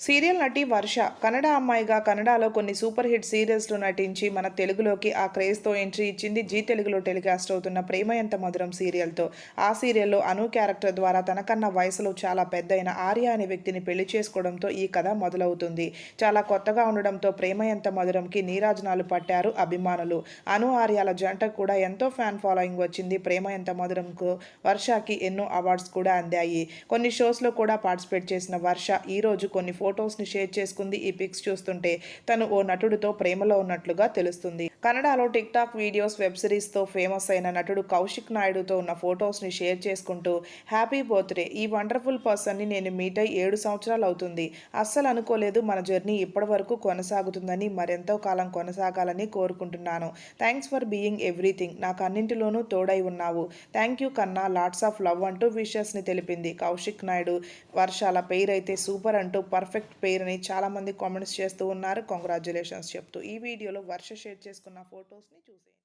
Serial నటి వర్ష కన్నడ అమ్మాయిగా కన్నడలో కొన్ని సూపర్ హిట్ సీరియల్స్లో నటించి మన తెలుగులోకి ఆ క్రేజ్తో ఎంట్రీ ఇచ్చింది జీ తెలుగులో టెలికాస్ట్ అవుతున్న ప్రేమ ఎంత మధురం సీరియల్తో. ఆ సీరియల్లో అను క్యారెక్టర్ ద్వారా తనకన్నా వయసులో చాలా పెద్దయిన ఆర్య అనే వ్యక్తిని పెళ్ళి చేసుకోవడంతో ఈ కథ మొదలవుతుంది. చాలా కొత్తగా ఉండడంతో ప్రేమ ఎంత మధురంకి నీరాజనాలు పట్టారు అభిమానులు. అను ఆర్యాల జంట కూడా ఎంతో ఫ్యాన్ ఫాలోయింగ్ వచ్చింది. ప్రేమ ఎంత మధురంకు వర్షకి ఎన్నో అవార్డ్స్ కూడా అందాయి. కొన్ని షోస్లో కూడా పార్టిసిపేట్ చేసిన వర్ష ఈ రోజు కొన్ని ఫొటోస్ని షేర్ చేసుకుంది ఈ పిక్స్ చూస్తుంటే. తను ఓ నటుడితో ప్రేమలో ఉన్నట్లుగా తెలుస్తుంది. కన్నడలో టిక్ టాక్ వీడియోస్ వెబ్ సిరీస్తో ఫేమస్ అయిన నటుడు కౌశిక్ నాయుడుతో ఉన్న ఫొటోస్ని షేర్ చేసుకుంటూ హ్యాపీ బర్త్డే ఈ వండర్ఫుల్ పర్సన్ని నేను మీట్ అయి ఏడు సంవత్సరాలు అవుతుంది. అస్సలు అనుకోలేదు మన జర్నీ ఇప్పటి వరకు కొనసాగుతుందని మరెంతో కాలం కొనసాగాలని కోరుకుంటున్నాను. Thanks for being everything. నాకు అన్నింటిలోనూ తోడై ఉన్నావు. థ్యాంక్ యూ కన్నా లాట్స్ ఆఫ్ లవ్ అంటూ విషెస్ని తెలిపింది కౌశిక్ నాయుడు. వర్షాల పేరు అయితే సూపర్ అంటూ పర్ఫెక్ట్ పేర్ అని చాలామంది కామెంట్స్ చేస్తూ ఉన్నారు. కంగ్రాచులేషన్స్ చెప్తూ ఈ వీడియోలో వర్ష షేర్ చేసుకున్న ఫొటోస్ని చూసేయండి.